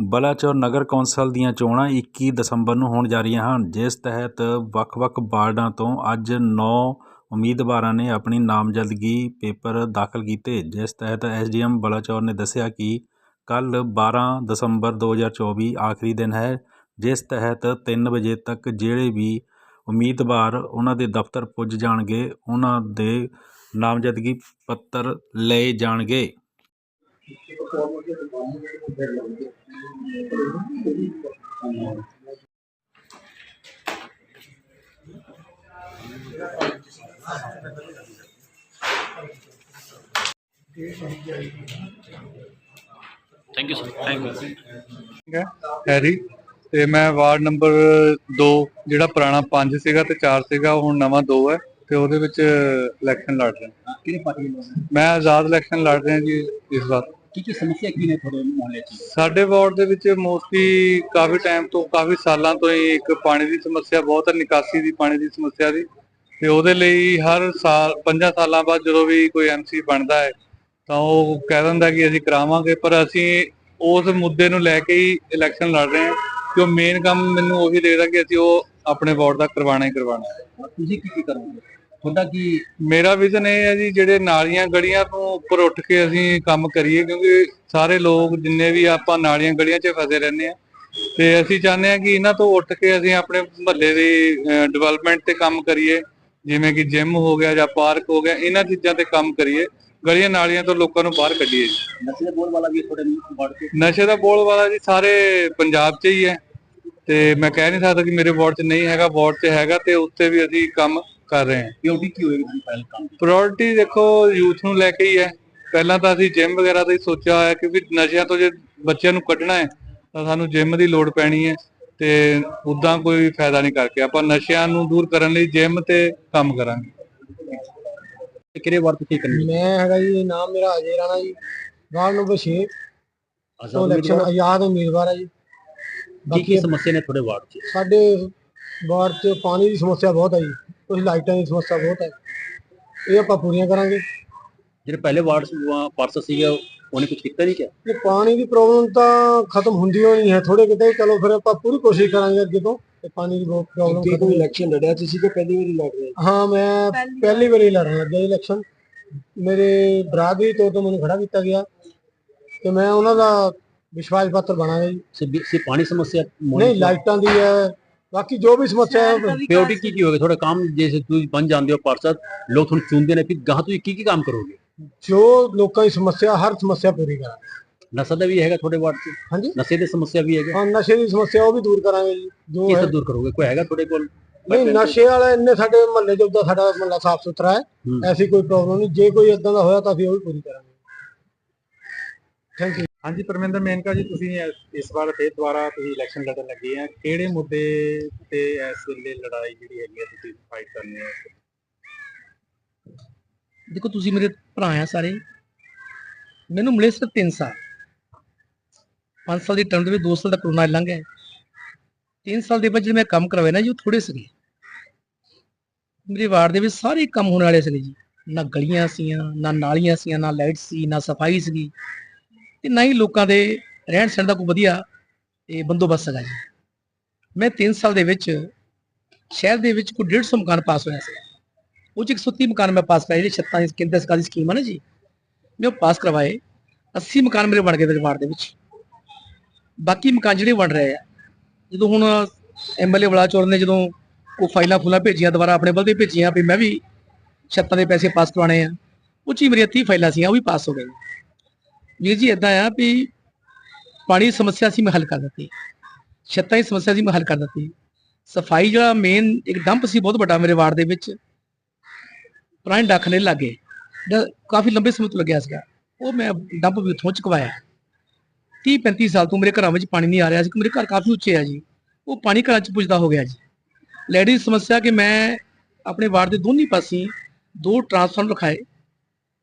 ਬਲਾਚੌਰ ਨਗਰ council ਦੀਆਂ ਚੋਣਾਂ 21 ਦਸੰਬਰ ਨੂੰ ਹੋਣ ਜਾ ਰਹੀਆਂ ਹਨ। ਜਿਸ ਤਹਿਤ ਵੱਖ-ਵੱਖ ਵਾਰਡਾਂ ਤੋਂ ਅੱਜ 9 ਉਮੀਦਵਾਰਾਂ ਨੇ ਆਪਣੀ ਨਾਮਜ਼ਦਗੀ ਪੇਪਰ ਦਾਖਲ ਕੀਤੇ। ਜਿਸ ਤਹਿਤ ਐਸਡੀਐਮ ਬਲਾਚੌਰ ਨੇ ਦੱਸਿਆ ਕਿ ਕੱਲ੍ਹ ਬਾਰ੍ਹਾਂ ਦਸੰਬਰ 2024 ਆਖਰੀ ਦਿਨ ਹੈ। ਜਿਸ ਤਹਿਤ ਤਿੰਨ ਵਜੇ ਤੱਕ ਜਿਹੜੇ ਵੀ ਉਮੀਦਵਾਰ ਉਹਨਾਂ ਦੇ ਦਫ਼ਤਰ ਪੁੱਜ ਜਾਣਗੇ, ਉਹਨਾਂ ਦੇ ਨਾਮਜ਼ਦਗੀ ਪੱਤਰ ਲਏ ਜਾਣਗੇ। Thank you sir thank you Harry ਤੇ ਮੈਂ ਵਾਰਡ ਨੰਬਰ 2 ਜਿਹੜਾ ਪੁਰਾਣਾ 5 ਸੀਗਾ ਤੇ 4 ਸੀਗਾ ਹੁਣ ਨਵਾਂ 2 ਹੈ। ਤੇ ਉਹਦੇ ਵਿੱਚ ਇਲੈਕਸ਼ਨ ਲੜ ਰਿਹਾ ਕਿਹੜੀ ਪਾਰਟੀ ਨੂੰ ਮੈਂ ਆਜ਼ਾਦ ਇਲੈਕਸ਼ਨ ਲੜ ਰਿਹਾ ਜੀ ਇਸ ਵਾਰ। ਕੀ ਕੀ ਸਮੱਸਿਆ ਕੀ ਨੇ ਤੁਹਾਡੇ ਮੁਹੱਲੇ 'ਚ? ਸਾਡੇ ਵਾਰਡ ਦੇ ਵਿੱਚ ਮੋਸਟਲੀ ਕਾਫੀ ਟਾਈਮ ਤੋਂ ਕਾਫੀ ਸਾਲਾਂ ਤੋਂ ਹੀ ਇੱਕ ਪਾਣੀ ਦੀ ਸਮੱਸਿਆ ਬਹੁਤ ਹੈ ਨਿਕਾਸੀ ਦੀ ਪਾਣੀ ਦੀ ਸਮੱਸਿਆ ਦੀ ਤੇ ਉਹਦੇ ਲਈ ਹਰ ਸਾਲ 5 ਸਾਲਾਂ ਬਾਅਦ ਜਦੋਂ ਵੀ ਕੋਈ ਐਮਸੀ ਬਣਦਾ ਹੈ ਤਾਂ ਉਹ ਕਹਿ ਦਿੰਦਾ ਕਿ ਅਸੀਂ ਕਰਾਵਾਂਗੇ। ਪਰ ਅਸੀਂ ਉਸ ਮੁੱਦੇ ਨੂੰ ਲੈ ਕੇ ਹੀ ਇਲੈਕਸ਼ਨ ਲੜ ਰਹੇ ਹਾਂ। ਕਿ ਉਹ ਮੇਨ ਕੰਮ ਮੈਨੂੰ ਉਹੀ ਦੇਖਦਾ ਕਿ ਅਸੀਂ ਉਹ ਆਪਣੇ ਵਾਰਡ ਦਾ ਕਰਵਾਉਣਾ ਹੀ ਕਰਵਾਉਣਾ। ਹੈ ਤੁਸੀਂ ਕੀ ਕੀ ਕਰੋਗੇ? ਤੁਹਾਡਾ ਕੀ ਮੇਰਾ ਵਿਜ਼ਨ ਇਹ ਹੈ ਜੀ ਜਿਹੜੇ ਨਾਲੀਆਂ ਗਲੀਆਂ ਤੋਂ ਉੱਪਰ ਉੱਠ ਕੇ ਅਸੀਂ ਕੰਮ ਕਰੀਏ ਕਿਉਂਕਿ ਸਾਰੇ ਲੋਕ ਜਿੰਨੇ ਵੀ ਆਪਾਂ ਨਾਲੀਆਂ ਗਲੀਆਂ 'ਚ ਫਸੇ ਰਹਿੰਦੇ ਆ ਤੇ ਅਸੀਂ ਚਾਹੁੰਦੇ ਆ ਕਿ ਇਹਨਾਂ ਤੋਂ ਉੱਠ ਕੇ ਅਸੀਂ ਆਪਣੇ ਮਹੱਲੇ ਦੀ ਡਿਵੈਲਪਮੈਂਟ ਤੇ ਕੰਮ ਕਰੀਏ ਜਿਵੇਂ ਕਿ ਜਿਮ ਹੋ ਗਿਆ ਜਾਂ ਪਾਰਕ ਹੋ ਗਿਆ ਇਹਨਾਂ ਚੀਜ਼ਾਂ ਤੇ ਕੰਮ ਕਰੀਏ ਗਲੀਆਂ ਨਾਲੀਆਂ ਤੋਂ ਲੋਕਾਂ ਨੂੰ ਬਾਹਰ ਕੱਢੀਏ। ਨਸ਼ੇ ਦੇ ਬੋਲ ਵਾਲਾ ਵੀ ਤੁਹਾਡੇ ਵਾਰਡ 'ਚ ਨਸ਼ੇ ਦਾ ਬੋਲ ਵਾਲਾ ਜੀ ਸਾਰੇ ਪੰਜਾਬ 'ਚ ਹੀ ਹੈ। ਤੇ ਮੈਂ ਕਹਿ ਨਹੀਂ ਸਕਦਾ ਕਿ ਮੇਰੇ ਵਾਰਡ 'ਚ ਨਹੀਂ ਹੈਗਾ ਵਾਰਡ 'ਚ ਹੈਗਾ ਤੇ ਉੱਥੇ ਵੀ ਅਸੀਂ ਕੰਮ ਕਰ ਰਹੇ ਹਾਂ। ਪਿਓਟੀ ਕੀ ਹੋਏਗੀ ਤੁਸੀਂ ਪਹਿਲ ਕੰਮ? ਪ੍ਰਾਇੋਰਟੀ ਦੇਖੋ ਯੂਥ ਨੂੰ ਲੈ ਕੇ ਹੀ ਹੈ। ਪਹਿਲਾਂ ਤਾਂ ਅਸੀਂ ਜਿਮ ਵਗੈਰਾ ਦਾ ਹੀ ਸੋਚਿਆ ਹੋਇਆ ਕਿਉਂਕਿ ਨਸ਼ਿਆਂ ਤੋਂ ਜੇ ਬੱਚਿਆਂ ਨੂੰ ਕੱਢਣਾ ਹੈ ਤਾਂ ਸਾਨੂੰ ਜਿਮ ਦੀ ਲੋੜ ਪੈਣੀ ਹੈ ਤੇ ਉਦਾਂ ਕੋਈ ਫਾਇਦਾ ਨਹੀਂ ਕਰਕੇ। ਆਪਾਂ ਨਸ਼ਿਆਂ ਨੂੰ ਦੂਰ ਕਰਨ ਲਈ ਜਿਮ ਤੇ ਕੰਮ ਕਰਾਂਗੇ। ਕਿਹੜੇ ਵਾਰਡ 'ਚ ਕੀ ਕਰਨੀ? ਮੈਂ ਹੈਗਾ ਜੀ ਨਾਮ ਮੇਰਾ ਅਜੇ ਰਾਣਾ ਜੀ। ਵਾਰਡ ਨੰਬਰ 6 ਤੋਂ ਆਜ਼ਾਦ ਇਲੈਕਸ਼ਨ ਉਮੀਦਵਾਰ? ਆਜ਼ਾਦ ਉਮੀਦਵਾਰ ਹੈ ਜੀ। ਕੀ ਬਾਕੀ ਕੀ ਸਮੱਸਿਆ ਨੇ ਤੁਹਾਡੇ ਵਾਰਡ 'ਚ? ਸਾਡੇ ਵਾਰਡ 'ਚ ਪਾਣੀ ਦੀ ਸਮੱਸਿਆ ਬਹੁਤ ਹੈ ਜੀ। ਕੁਝ ਲਾਈਟਾਂ ਦੀ ਸਮੱਸਿਆ ਬਹੁਤ ਹੈ ਇਹ ਆਪਾਂ ਪੂਰੀਆਂ ਕਰਾਂਗੇ। ਜਿਹੜੇ ਪਹਿਲੇ ਵਾਰਡ ਪਾਰਸਲ ਸੀਗੇ ਉਹਨੇ ਕੁਝ ਕੀਤਾ ਨਹੀਂ ਕਿਆ? ਇਹ ਪਾਣੀ ਦੀ ਪ੍ਰੋਬਲਮ ਤਾਂ ਖਤਮ ਹੁੰਦੀ ਹੋ ਨਹੀਂ ਹੈ ਥੋੜੇ ਕਿਤੇ ਚਲੋ ਫਿਰ ਆਪਾਂ ਪੂਰੀ ਕੋਸ਼ਿਸ਼ ਕਰਾਂਗੇ ਅੱਗੇ ਤੋਂ ਤੇ ਪਾਣੀ ਦੀ ਬਹੁਤ ਪ੍ਰੋਬਲਮ ਖਤਮ ਇਲੈਕਸ਼ਨ ਲੜਿਆ ਤੁਸੀਂ ਕਿ ਪਹਿਲੀ ਵਾਰੀ ਲੜ ਰਹੇ ਹਾਂ? ਮੈਂ ਪਹਿਲੀ ਵਾਰੀ ਲੜਨ ਲੱਗਿਆ ਇਲੈਕਸ਼ਨ ਮੇਰੇ ਬਰਾਦਰੀ ਤੋਂ ਤੋਂ ਮੈਨੂੰ ਖੜਾ ਕੀਤਾ ਗਿਆ। ਤੇ ਮੈਂ ਉਹਨਾਂ ਦਾ ਵਿਸ਼ਵਾਸ ਪੱਤਰ ਬਣਾਂਗਾ ਜੀ। ਸਿਰਫ ਪਾਣੀ ਸਮੱਸਿਆ ਨਹੀਂ ਲਾਈਟਾਂ ਦੀ ਹੈ ਬਾਕੀ ਜੋ ਵੀ ਸਮੱਸਿਆ ਹੈ ਪਿਓਟੀ ਕੀ ਕੀ ਹੋਏਗਾ ਤੁਹਾਡਾ ਕੰਮ ਜੈਸੇ ਤੁਸੀਂ ਬਣ ਜਾਂਦੇ ਹੋ ਪਾਰਸਦ ਲੋਕ ਤੁਹਾਨੂੰ ਚੁਣਦੇ ਨੇ ਫਿਰ ਗਾਹ ਤੁਸੀਂ ਕੀ ਕੀ ਕੰਮ ਕਰੋਗੇ? ਜੋ ਲੋਕਾਂ ਦੀ ਸਮੱਸਿਆ ਹਰ ਸਮੱਸਿਆ ਪੂਰੀ ਕਰਾਂਗੇ। ਨਸ਼ਾ ਦਾ ਵੀ ਹੈਗਾ ਤੁਹਾਡੇ ਵਾਰਡ 'ਚ? ਹਾਂਜੀ? ਨਸ਼ੇ ਦੀ ਸਮੱਸਿਆ ਵੀ ਹੈਗਾ? ਹਾਂ ਨਸ਼ੇ ਦੀ ਸਮੱਸਿਆ ਉਹ ਵੀ ਦੂਰ ਕਰਾਂਗੇ ਜੀ। ਜੋ ਕਿਸ ਹੈ ਤਰ੍ਹਾਂ ਦੂਰ ਕਰੋਗੇ? ਕੋਈ ਹੈਗਾ ਤੁਹਾਡੇ ਕੋਲ? ਨਹੀਂ ਨਸ਼ੇ ਵਾਲੇ ਇੰਨੇ ਸਾਡੇ ਮਹੱਲੇ ਚ ਸਾਡਾ ਮਹੱਲਾ ਸਾਫ਼ ਸੁਥਰਾ ਹੈ। ਹੂੰ। ਐਸੀ ਕੋਈ ਪ੍ਰੋਬਲਮ ਨਹੀਂ। ਜੇ ਕੋਈ ਇਦਾਂ ਦਾ ਹੋਇਆ ਤਾਂ ਅਸੀਂ ਉਹ ਵੀ ਪੂਰੀ ਕਰਾਂਗੇ। ਥੈਂਕ ਯੂ ਹਾਂਜੀ, ਪਰਮਿੰਦਰ ਮੇਨਕਾ ਜੀ, ਤੁਸੀਂ ਇਸ ਵਾਰ ਫੇਰ ਦੁਬਾਰਾ ਤੁਸੀਂ ਇਲੈਕਸ਼ਨ ਲੜਨ ਲੱਗੇ ਆ। ਕਿਹੜੇ ਮੁੱਦੇ ਤੇ ਇਸ ਵੇਲੇ ਲੜਾਈ ਜਿਹੜੀ ਹੈਗੀ ਹੈ ਤੁਸੀਂ ਫਾਈਟ ਕਰਨੀ ਹੈ? ਦੇਖੋ, ਤੁਸੀਂ ਮੇਰੇ ਭਰਾ ਆ ਸਾਰੇ। ਮੈਨੂੰ ਮਿਲੇ ਸਿਰਫ 3 ਸਾਲ। 5 ਸਾਲ ਦੀ ਟਰਮ ਦੇ ਵਿੱਚ 2 ਸਾਲ ਦਾ ਕਰੋਨਾ ਲੰਘ ਗਿਆ। 3 ਸਾਲ ਦੇ ਵਿੱਚ ਜਿਹੜੇ ਮੈਂ ਕੰਮ ਕਰਵਾਏ ਨਾ ਜੀ, ਉਹ ਥੋੜੇ ਸੀਗੇ। ਮੇਰੇ ਵਾਰਡ ਦੇ ਵਿੱਚ ਸਾਰੇ ਕੰਮ ਹੋਣ ਵਾਲੇ ਸੀਗੇ ਜੀ। ਨਾ ਗਲੀਆਂ ਸੀਆਂ, ਨਾ ਨਾਲੀਆਂ ਸੀਆਂ, ਨਾ ਲਾਈਟ ਸੀ, ਨਾ ਸਫ਼ਾਈ ਸੀਗੀ। ਤੇ ਨਾ ਹੀ ਲੋਕਾਂ ਦੇ ਰਹਿਣ ਸਹਿਣ ਦਾ ਕੋਈ ਵਧੀਆ ਇਹ ਬੰਦੋਬਸਤ ਹੈਗਾ ਜੀ। ਮੈਂ 3 ਸਾਲ ਦੇ ਵਿੱਚ ਸ਼ਹਿਰ ਦੇ ਵਿੱਚ ਕੋਈ 150 ਮਕਾਨ ਪਾਸ ਹੋਇਆ ਸੀ। ਉਹ 'ਚ 130 ਮਕਾਨ ਮੈਂ ਪਾਸ ਕਰਾਏ, ਜਿਹੜੇ ਛੱਤਾਂ ਦੀ ਕੇਂਦਰ ਸਰਕਾਰ ਦੀ ਸਕੀਮ ਆ ਨਾ ਜੀ। ਮੈਂ ਉਹ ਪਾਸ ਕਰਵਾਏ 80 ਮਕਾਨ ਮੇਰੇ ਬਣ ਗਏ ਮੇਰੇ ਵਾਰਡ ਦੇ ਵਿੱਚ। ਬਾਕੀ ਮਕਾਨ ਜਿਹੜੇ ਬਣ ਰਹੇ ਆ, ਜਦੋਂ ਹੁਣ ਐਮਐਲਏ ਬਲਾਚੌਰ ਨੇ ਜਦੋਂ ਉਹ ਫਾਈਲਾਂ ਫੁਲਾਂ ਭੇਜੀਆਂ, ਦੁਬਾਰਾ ਆਪਣੇ ਵੱਲ ਦੇ ਭੇਜੀਆਂ ਵੀ ਮੈਂ ਵੀ ਛੱਤਾਂ ਦੇ ਪੈਸੇ ਪਾਸ ਕਰਵਾਣੇ ਆ, ਉਹ 'ਚ ਮੇਰੀਆਂ 30 ਫਾਈਲਾਂ ਸੀਆਂ, ਉਹ ਵੀ ਪਾਸ ਹੋ ਗਈਆਂ। ਵੀਰ ਜੀ ਇਦਾਂ ਆ ਵੀ ਪਾਣੀ ਦੀ ਸਮੱਸਿਆ ਸੀ ਮੈਂ ਹੱਲ ਕਰ ਦਿੱਤੀ। ਛੱਤਾਂ ਦੀ ਸਮੱਸਿਆ ਸੀ ਮੈਂ ਹੱਲ ਕਰ ਦਿੱਤੀ। ਸਫ਼ਾਈ ਜਿਹੜਾ ਮੇਨ ਇੱਕ ਡੰਪ ਸੀ, ਬਹੁਤ ਵੱਡਾ ਮੇਰੇ ਵਾਰਡ ਦੇ ਵਿੱਚ। ਪੁਰਾਣੇ ਡਾਕਖਾਨੇ ਲਾਗੇ। ਜਿਹੜਾ ਕਾਫੀ ਲੰਬੇ ਸਮੇਂ ਤੋਂ ਲੱਗਿਆ ਸੀਗਾ। ਉਹ ਮੈਂ ਡੰਪ ਵੀ ਉੱਥੋਂ ਚੁਕਵਾਇਆ। 30 35 ਸਾਲ ਤੋਂ ਮੇਰੇ ਘਰਾਂ ਵਿੱਚ ਪਾਣੀ ਨਹੀਂ ਆ ਰਿਹਾ ਸੀ। ਕਿ ਮੇਰੇ ਘਰ ਕਾਫੀ ਉੱਚੇ ਆ ਜੀ। ਉਹ ਪਾਣੀ ਘਰਾਂ 'ਚ ਪੁੱਜਦਾ ਹੋ ਗਿਆ ਜੀ। ਲੈਡੀ ਸਮੱਸਿਆ ਕਿ ਮੈਂ ਆਪਣੇ ਵਾਰਡ ਦੇ ਦੋਨੇ ਪਾਸੇ ਦੋ ਟਰਾਂਸਫਾਰਮਰ ਰਖਾਏ।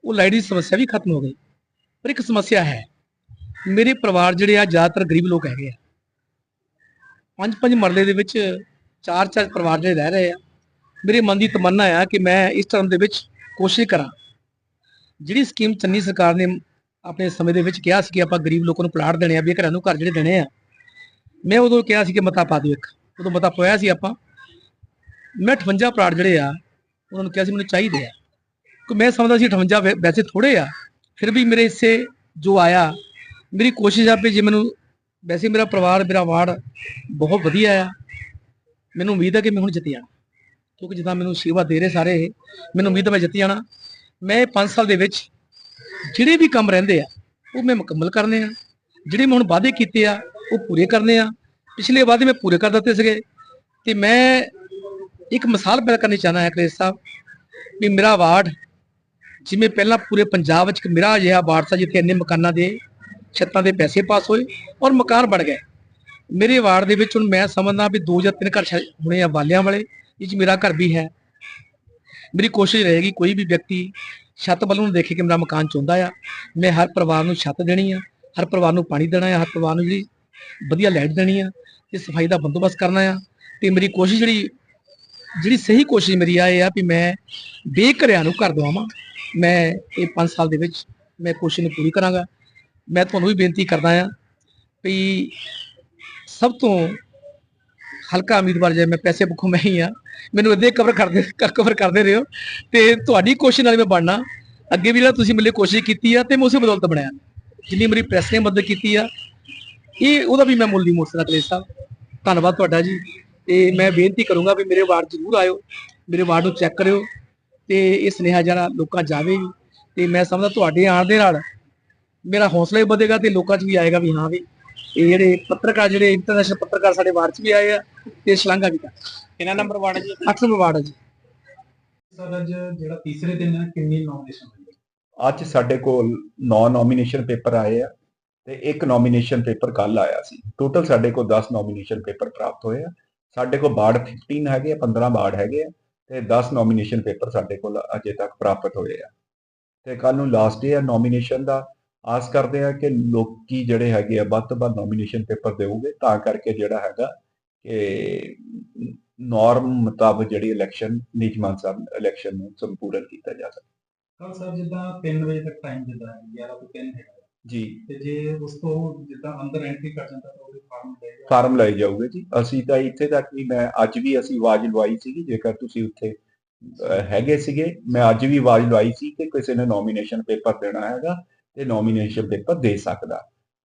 ਉਹ ਲਾਈਟ ਦੀ ਸਮੱਸਿਆ ਵੀ ਖਤਮ ਹੋ ਗਈ। ਪਰ ਇੱਕ ਸਮੱਸਿਆ ਹੈ। ਮੇਰੇ ਪਰਿਵਾਰ ਜਿਹੜੇ ਆ ਜ਼ਿਆਦਾਤਰ ਗਰੀਬ ਲੋਕ ਹੈਗੇ ਆ। ਪੰਜ ਪੰਜ ਮਰਲੇ ਦੇ ਵਿੱਚ ਚਾਰ ਚਾਰ ਪਰਿਵਾਰ ਜਿਹੜੇ ਰਹਿ ਰਹੇ ਆ। ਮੇਰੇ ਮਨ ਦੀ ਤਮੰਨਾ ਆ ਕਿ ਮੈਂ ਇਸ ਟਰਮ ਦੇ ਵਿੱਚ ਕੋਸ਼ਿਸ਼ ਕਰਾਂ। ਜਿਹੜੀ ਸਕੀਮ ਚੰਨੀ ਸਰਕਾਰ ਨੇ ਆਪਣੇ ਸਮੇਂ ਦੇ ਵਿੱਚ ਕਿਹਾ ਸੀ ਕਿ ਆਪਾਂ ਗਰੀਬ ਲੋਕਾਂ ਨੂੰ ਪਲਾਟ ਦੇਣੇ ਆ, ਵੀ ਘਰਾਂ ਨੂੰ ਘਰ ਜਿਹੜੇ ਦੇਣੇ ਆ। ਮੈਂ ਉਦੋਂ ਕਿਹਾ ਸੀ ਕਿ ਮਤਾ ਪਾ ਦਿਓ ਇੱਕ। ਉਦੋਂ ਮਤਾ ਪਾਇਆ ਸੀ ਆਪਾਂ। ਮੈਂ 58 ਪਲਾਟ ਜਿਹੜੇ ਆ, ਉਹਨਾਂ ਨੂੰ ਕਿਹਾ ਸੀ ਮੈਨੂੰ ਚਾਹੀਦੇ ਆ। ਕਿ ਮੈਂ ਸਮਝਦਾ ਸੀ 58 ਵੈਸੇ ਥੋੜੇ ਆ। ਫਿਰ ਵੀ ਮੇਰੇ ਹਿੱਸੇ ਜੋ ਆਇਆ ਮੇਰੀ ਕੋਸ਼ਿਸ਼ ਆ ਵੀ ਜੇ ਮੈਨੂੰ ਵੈਸੇ ਮੇਰਾ ਪਰਿਵਾਰ ਮੇਰਾ ਵਾਰਡ ਬਹੁਤ ਵਧੀਆ ਆ ਮੈਨੂੰ ਉਮੀਦ ਹੈ ਕਿ ਮੈਂ ਹੁਣ ਜਿੱਤ ਜਾਣਾ। ਕਿਉਂਕਿ ਜਿੱਦਾਂ ਮੈਨੂੰ ਸੇਵਾ ਦੇ ਰਹੇ ਸਾਰੇ ਇਹ, ਮੈਨੂੰ ਉਮੀਦ ਹੈ ਮੈਂ ਜਿੱਤ ਜਾਣਾ। ਮੈਂ 5 ਸਾਲ ਦੇ ਵਿੱਚ ਜਿਹੜੇ ਵੀ ਕੰਮ ਰਹਿੰਦੇ ਆ ਉਹ ਮੈਂ ਮੁਕੰਮਲ ਕਰਨੇ ਆ। ਜਿਹੜੇ ਮੈਂ ਹੁਣ ਵਾਅਦੇ ਕੀਤੇ ਆ ਉਹ ਪੂਰੇ ਕਰਨੇ ਆ। ਪਿਛਲੇ ਵਾਅਦੇ ਮੈਂ ਪੂਰੇ ਕਰ ਦਿੱਤੇ ਸੀਗੇ। ਤੇ ਮੈਂ ਇੱਕ ਮਿਸਾਲ ਪੈਦਾ ਕਰਨੀ ਚਾਹਨਾ ਹੈ ਕਲੇਸ਼ ਸਾਹਿਬ ਵੀ ਮੇਰਾ ਵਾਰਡ ਜਿਵੇਂ ਪਹਿਲਾਂ ਪੂਰੇ ਪੰਜਾਬ ਵਿੱਚ ਇੱਕ ਮੇਰਾ ਅਜਿਹਾ ਵਾਰਡ ਜਿੱਥੇ ਇੰਨੇ ਮਕਾਨਾਂ ਦੇ ਛੱਤਾਂ ਦੇ ਪੈਸੇ ਪਾਸ ਹੋਏ ਔਰ ਮਕਾਨ ਬਣ ਗਏ। ਮੇਰੇ ਵਾਰਡ ਦੇ ਵਿੱਚ ਹੁਣ ਮੈਂ ਸਮਝਦਾ ਵੀ ਦੋ ਜਾਂ ਤਿੰਨ ਘਰ ਸ਼ਾਇਦ ਹੋਣੇ ਆ ਵਾਲਿਆਂ ਵਾਲੇ, ਇਹ 'ਚ ਮੇਰਾ ਘਰ ਵੀ ਹੈ। ਮੇਰੀ ਕੋਸ਼ਿਸ਼ ਰਹੇਗੀ ਕੋਈ ਵੀ ਵਿਅਕਤੀ ਛੱਤ ਵੱਲ ਨੂੰ ਦੇਖੇ ਕਿ ਮੇਰਾ ਮਕਾਨ ਚਾਹੁੰਦਾ ਆ। ਮੈਂ ਹਰ ਪਰਿਵਾਰ ਨੂੰ ਛੱਤ ਦੇਣੀ ਆ, ਹਰ ਪਰਿਵਾਰ ਨੂੰ ਪਾਣੀ ਦੇਣਾ ਆ, ਹਰ ਪਰਿਵਾਰ ਨੂੰ ਜਿਹੜੀ ਵਧੀਆ ਲਾਈਟ ਦੇਣੀ ਆ, ਤੇ ਸਫ਼ਾਈ ਦਾ ਬੰਦੋਬਸਤ ਕਰਨਾ ਆ। ਤੇ ਮੇਰੀ ਕੋਸ਼ਿਸ਼ ਜਿਹੜੀ ਜਿਹੜੀ ਸਹੀ ਕੋਸ਼ਿਸ਼ ਮੇਰੀ ਆ, ਇਹ ਆ ਵੀ ਮੈਂ ਬੇਘਰਿਆਂ ਨੂੰ ਘਰ ਦਵਾਵਾਂ। ਮੈਂ ਇਹ 5 ਸਾਲ ਦੇ ਵਿੱਚ ਮੈਂ ਕੋਸ਼ਿਸ਼ ਨੂੰ ਪੂਰੀ ਕਰਾਂਗਾ। ਮੈਂ ਤੁਹਾਨੂੰ ਵੀ ਬੇਨਤੀ ਕਰਦਾ ਆ ਵੀ ਸਭ ਤੋਂ ਹਲਕਾ ਉਮੀਦਵਾਰ ਜੇ ਮੈਂ ਪੈਸੇ ਭੁੱਖੋਂ ਮੈਂ ਹੀ ਆ ਮੈਨੂੰ ਅੱਧੇ ਕਵਰ ਕਰਦੇ ਕਵਰ ਕਰਦੇ ਰਹੋ ਤੇ ਤੁਹਾਡੀ ਕੋਸ਼ਿਸ਼ ਨਾਲ ਮੈਂ ਬਣਨਾ। ਅੱਗੇ ਵੀ ਜਿਹੜਾ ਤੁਸੀਂ ਮੇਰੇ ਕੋਸ਼ਿਸ਼ ਕੀਤੀ ਆ ਤੇ ਮੈਂ ਉਸੇ ਬਦੌਲਤ ਬਣਿਆ। ਜਿੰਨੀ ਮੇਰੀ ਪ੍ਰੈਸ ਨੇ ਮਦਦ ਕੀਤੀ ਆ, ਇਹ ਉਹਦਾ ਵੀ ਮੈਂ ਮੁੱਲ ਦੀ ਮੋੜ ਸਕਦਾ ਕਲੇਸ਼ ਸਾਹਿਬ। ਧੰਨਵਾਦ ਤੁਹਾਡਾ ਜੀ। ਤੇ ਮੈਂ ਬੇਨਤੀ ਕਰੂੰਗਾ ਵੀ ਮੇਰੇ ਵਾਰਡ ਜ਼ਰੂਰ ਆਇਓ, ਮੇਰੇ ਵਾਰਡ ਨੂੰ ਚੈੱਕ ਕਰਿਓ। ਤੇ ਇਹ ਸੁਨੇਹਾ ਜਿਹੜਾ ਲੋਕਾਂ ਜਾਵੇ ਵੀ ਤੇ ਮੈਂ ਸਮਝਦਾ ਤੁਹਾਡੇ ਆਉਣ ਦੇ ਨਾਲ ਮੇਰਾ ਹੌਸਲਾ ਵੀ ਵਧੇਗਾ ਤੇ ਲੋਕਾਂ 'ਚ ਵੀ ਆਏਗਾ ਵੀ ਹਾਂ ਵੀ ਇਹ ਜਿਹੜੇ ਪੱਤਰਕਾਰ ਜਿਹੜੇ ਇੰਟਰਨੈਸ਼ਨਲ ਪੱਤਰਕਾਰ ਸਾਡੇ ਵਾਰਡ 'ਚ ਵੀ ਆਏ ਆ ਤੇ ਸ਼ਲਾਘਾ ਵੀ ਕਰ ਕਿੰਨਾ ਨੰਬਰ ਵਾਰਡ ਜੀ? 8 ਨੰਬਰ ਵਾਰਡ ਹੈ ਜੀ। ਸਰ ਅੱਜ ਜਿਹੜਾ ਤੀਸਰੇ ਦਿਨ ਹੈ ਕਿੰਨੀ ਨੋਮੀਨੇਸ਼ਨ ਹੋਈ ਅੱਜ ਸਾਡੇ ਕੋਲ 9 ਨੋਮੀਨੇਸ਼ਨ ਪੇਪਰ ਆਏ ਆ ਤੇ ਇੱਕ ਨੋਮੀਨੇਸ਼ਨ ਪੇਪਰ ਕੱਲ ਆਇਆ ਸੀ। ਟੋਟਲ ਸਾਡੇ ਕੋਲ 10 ਨੋਮੀਨੇਸ਼ਨ ਪੇਪਰ ਪ੍ਰਾਪਤ ਹੋਏ ਆ। ਸਾਡੇ ਕੋਲ ਬਾਰਡ 15 ਹੈਗੇ ਆ 15 ਬਾਰਡ ਹੈਗੇ ਆ। ਤੇ 10 ਨੋਮੀਨੇਸ਼ਨ ਪੇਪਰ ਸਾਡੇ ਕੋਲ ਅਜੇ ਤੱਕ ਪ੍ਰਾਪਤ ਹੋਏ ਆ। ਤੇ ਕੱਲ ਨੂੰ ਲਾਸਟ ਡੇ ਆ ਨੋਮੀਨੇਸ਼ਨ ਦਾ। ਆਸ ਕਰਦੇ ਆ ਕਿ ਲੋਕੀ ਜਿਹੜੇ ਹੈਗੇ ਆ, ਵੱਧ ਤੋਂ ਵੱਧ ਨੋਮੀਨੇਸ਼ਨ ਪੇਪਰ ਦੇਵੋਗੇ ਤਾਂ ਕਰਕੇ ਜਿਹੜਾ ਹੈਗਾ ਕਿ ਨਾਰਮ ਮੁਤਾਬਕ ਜਿਹੜੀ ਇਲੈਕਸ਼ਨ ਨਿਯਮਾਂ ਸਾਹਿਬ ਇਲੈਕਸ਼ਨ ਨੂੰ ਸੰਪੂਰਨ ਕੀਤਾ ਜਾ ਸਕੇ। ਕੱਲ ਸਰ ਜਿੱਦਾਂ 3 ਵਜੇ ਤੱਕ ਟਾਈਮ ਦਿੰਦਾ ਹੈ 11 ਤੋਂ 3 ਹੈ ਜੀ। ਤੇ ਜੇ ਉਸ ਤੋਂ ਜਿੱਦਾਂ ਅੰਦਰ ਐਂਟਰੀ ਕਰ ਜਾਂਦਾ ਤਾਂ ਉਹਦੇ ਫਾਰਮ ਦੇਗਾ ਫਾਰਮ ਲਏ ਜਾਊਗੇ ਜੀ। ਅਸੀਂ ਤਾਂ ਇੱਥੇ ਤੱਕ ਵੀ ਮੈਂ ਅੱਜ ਵੀ ਅਸੀਂ ਆਵਾਜ਼ ਲਵਾਈ ਸੀਗੀ ਜੇਕਰ ਤੁਸੀਂ ਉੱਥੇ ਹੈਗੇ ਸੀਗੇ ਮੈਂ ਅੱਜ ਵੀ ਆਵਾਜ਼ ਲਵਾਈ ਸੀ ਕਿ ਕਿਸੇ ਨੇ ਨੋਮੀਨੇਸ਼ਨ ਪੇਪਰ ਦੇਣਾ ਹੈਗਾ ਤੇ ਨੋਮੀਨੇਸ਼ਨ ਪੇਪਰ ਦੇ ਸਕਦਾ।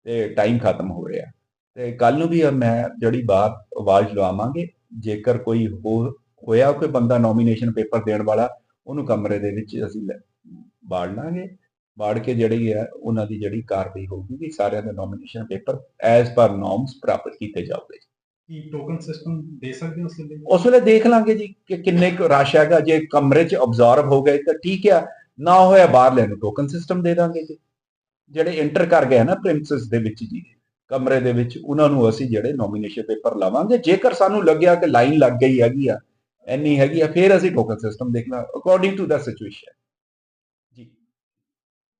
ਤੇ ਟਾਈਮ ਖਤਮ ਹੋ ਰਿਹਾ। ਤੇ ਕੱਲ ਨੂੰ ਵੀ ਮੈਂ ਜਿਹੜੀ ਬਾਤ ਆਵਾਜ਼ ਲਵਾਵਾਂਗੇ ਜੇਕਰ ਕੋਈ ਹੋਇਆ ਕੋਈ ਬੰਦਾ ਨੋਮੀਨੇਸ਼ਨ ਪੇਪਰ ਦੇਣ ਵਾਲਾ ਉਹਨੂੰ ਕਮਰੇ ਦੇ ਵਿੱਚ ਅਸੀਂ ਬਾੜ ਲਾਂਗੇ। ਬਾੜ ਕੇ ਜਿਹੜੀ ਹੈ ਉਹਨਾਂ ਦੀ ਜਿਹੜੀ ਕਾਰਵਾਈ ਹੋਊਗੀ ਕਿ ਸਾਰਿਆਂ ਦੇ nomination paper as per norms ਪ੍ਰਾਪਤ ਕੀਤੇ ਜਾਓਗੇ ਕੀ ਟੋਕਨ ਸਿਸਟਮ ਦੇ ਸਕਦੇ ਹੋ ਉਸ ਲਈ ਉਸ ਵੇਲੇ ਦੇਖ ਲਾਂਗੇ ਜੀ ਕਿ ਕਿੰਨੇ ਕੁ ਰਸ਼ ਹੈਗਾ। ਜੇ ਕਮਰੇ 'ਚ ਅਬਜ਼ਰਵ ਹੋ ਗਏ ਤਾਂ ਠੀਕ ਆ ਨਾ ਹੋਇਆ ਬਾਹਰ ਲੈ ਨੂੰ ਟੋਕਨ ਸਿਸਟਮ ਦੇ ਦਾਂਗੇ ਜੀ। ਜਿਹੜੇ ਐਂਟਰ ਕਰ ਗਏ ਨਾ ਪ੍ਰਿੰਸਸ ਦੇ ਵਿੱਚ ਜੀ ਕਮਰੇ ਦੇ ਵਿੱਚ ਉਹਨਾਂ ਨੂੰ ਅਸੀਂ ਜਿਹੜੇ ਨੋਮੀਨੇਸ਼ਨ ਪੇਪਰ ਲਾਵਾਂਗੇ। ਜੇਕਰ ਸਾਨੂੰ ਲੱਗਿਆ ਕਿ ਲਾਈਨ ਲੱਗ ਗਈ ਹੈਗੀ ਆ ਇੰਨੀ ਹੈਗੀ ਆ ਫਿਰ ਅਸੀਂ ਟੋਕਨ ਸਿਸਟਮ ਦੇਖਣਾ ਅਕੋਰਡਿੰਗ ਟੂ ਦਾ ਸਿਚੁਏਸ਼ਨ